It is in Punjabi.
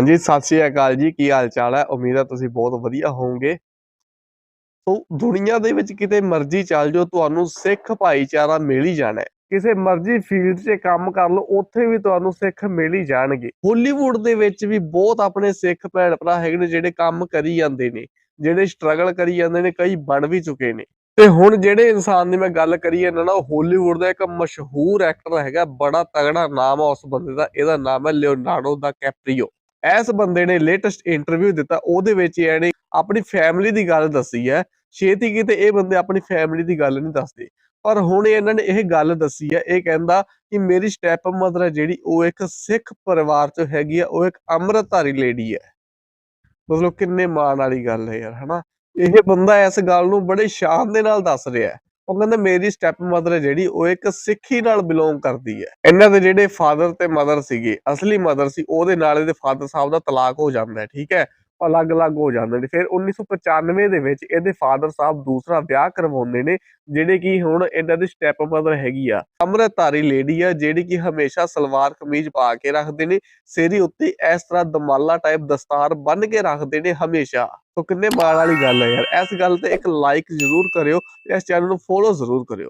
ਹਾਂਜੀ, ਸਤਿ ਸ਼੍ਰੀ ਅਕਾਲ ਜੀ, ਕੀ ਹਾਲ ਚਾਲ ਹੈ? ਉਮੀਦ ਹੈ ਤੁਸੀਂ ਬਹੁਤ ਵਧੀਆ ਹੋਵੋਗੇ। ਸੋ ਦੁਨੀਆ ਦੇ ਵਿੱਚ ਕਿਤੇ ਮਰਜ਼ੀ ਚੱਲ ਜਾਓ, ਤੁਹਾਨੂੰ ਸਿੱਖ ਭਾਈਚਾਰਾ ਮਿਲ ਹੀ ਜਾਣਾ ਹੈ। ਕਿਸੇ ਮਰਜ਼ੀ ਫੀਲਡ 'ਚ ਕੰਮ ਕਰ ਲਓ, ਉੱਥੇ ਵੀ ਤੁਹਾਨੂੰ ਸਿੱਖ ਮਿਲ ਹੀ ਜਾਣਗੇ। ਹਾਲੀਵੁੱਡ ਦੇ ਵਿੱਚ ਵੀ ਬਹੁਤ ਆਪਣੇ ਸਿੱਖ ਭੈਣ ਭਰਾ ਹੈਗੇ ਨੇ, ਜਿਹੜੇ ਕੰਮ ਕਰੀ ਜਾਂਦੇ ਨੇ, ਜਿਹੜੇ ਸਟਰਗਲ ਕਰੀ ਜਾਂਦੇ ਨੇ, ਕਈ ਬਣ ਵੀ ਚੁੱਕੇ ਨੇ। ਤੇ ਹੁਣ ਜਿਹੜੇ ਇਨਸਾਨ ਦੀ ਮੈਂ ਗੱਲ ਕਰੀ ਜਾਂਦਾ ਨਾ ਉਹ ਹਾਲੀਵੁੱਡ ਦਾ ਇੱਕ ਮਸ਼ਹੂਰ ਐਕਟਰ ਹੈਗਾ, ਬੜਾ ਤਗੜਾ ਨਾਮ ਆ ਉਸ ਬੰਦੇ ਦਾ, ਇਹਦਾ ਨਾਮ ਹੈ ਲਿਓਨਾਰਡੋ ਦਾ ਕੈਪਰੀਓ ਇਸ ਬੰਦੇ ਨੇ ਲੇਟੈਸਟ ਇੰਟਰਵਿਊ ਦਿੱਤਾ, ਉਹਦੇ ਵਿੱਚ ਇਹਨੇ ਆਪਣੀ ਫੈਮਿਲੀ ਦੀ ਗੱਲ ਦੱਸੀ ਹੈ, ਛੇਤੀ ਕਿਤੇ ਇਹ ਬੰਦੇ ਆਪਣੀ ਫੈਮਿਲੀ ਦੀ ਗੱਲ ਨਹੀਂ ਦੱਸਦੇ। ਪਰ ਹੁਣ ਇਹਨਾਂ ਨੇ ਇਹ ਗੱਲ ਦੱਸੀ ਹੈ, ਇਹ ਕਹਿੰਦਾ ਕਿ ਮੇਰੀ ਸਟੈਪ ਮਦਰ ਹੈ ਜਿਹੜੀ, ਉਹ ਇੱਕ ਸਿੱਖ ਪਰਿਵਾਰ ਚ ਹੈਗੀ ਆ ਉਹ ਇੱਕ ਅੰਮ੍ਰਿਤਧਾਰੀ ਲੇਡੀ ਹੈ। ਮਤਲਬ ਕਿੰਨੇ ਮਾਣ ਵਾਲੀ ਗੱਲ ਹੈ ਯਾਰ, ਹਨਾ? ਇਹ ਬੰਦਾ ਇਸ ਗੱਲ ਨੂੰ ਬੜੇ ਸ਼ਾਨ ਦੇ ਨਾਲ ਦੱਸ ਰਿਹਾ ਹੈ। ਉਹ ਕਹਿੰਦੇ ਮੇਰੀ ਸਟੈਪ ਮਦਰ ਹੈ ਜਿਹੜੀ, ਉਹ ਇੱਕ ਸਿੱਖੀ ਨਾਲ ਬਿਲੋਂਗ ਕਰਦੀ ਹੈ। ਇਹਨਾਂ ਦੇ ਜਿਹੜੇ ਫਾਦਰ ਤੇ ਮਦਰ ਸੀਗੇ, ਅਸਲੀ ਮਦਰ ਸੀ, ਉਹਦੇ ਨਾਲ ਇਹਦੇ ਫਾਦਰ ਸਾਹਿਬ ਦਾ ਤਲਾਕ ਹੋ ਜਾਂਦਾ ਹੈ, ਠੀਕ ਹੈ? ਅਲੱਗ-ਅਲੱਗ ਹੋ ਜਾਂਦੇ ਨੇ। ਫਿਰ 1995 ਦੇ ਵਿੱਚ ਇਹਦੇ ਫਾਦਰ ਸਾਹਿਬ ਦੂਸਰਾ ਵਿਆਹ ਕਰਵਾਉਂਦੇ ਨੇ, ਜਿਹੜੇ ਕਿ ਹੁਣ ਇਹਨਾਂ ਦੀ ਸਟੈਪ ਮਦਰ ਹੈਗੀ ਆ। ਅੰਮ੍ਰਿਤਧਾਰੀ ਲੇਡੀ ਆ, ਜਿਹੜੀ ਕਿ ਹਮੇਸ਼ਾ ਸਲਵਾਰ ਕਮੀਜ਼ ਪਾ ਕੇ ਰੱਖਦੇ ਨੇ, ਸਿਰੀ ਉੱਤੇ ਇਸ ਤਰ੍ਹਾਂ ਦਮਾਲਾ ਟਾਈਪ ਦਸਤਾਰ ਬੰਨ ਕੇ ਰੱਖਦੇ ਨੇ ਹਮੇਸ਼ਾ। ਸੋ ਕਿੰਨੇ ਮਾਣ ਵਾਲੀ ਗੱਲ ਹੈ ਯਾਰ। ਇਸ ਗੱਲ ਤੇ ਇੱਕ ਲਾਈਕ ਜ਼ਰੂਰ ਕਰਿਓ ਇਸ ਚੈਨਲ ਨੂੰ ਫੋਲੋ ਜ਼ਰੂਰ ਕਰਿਓ।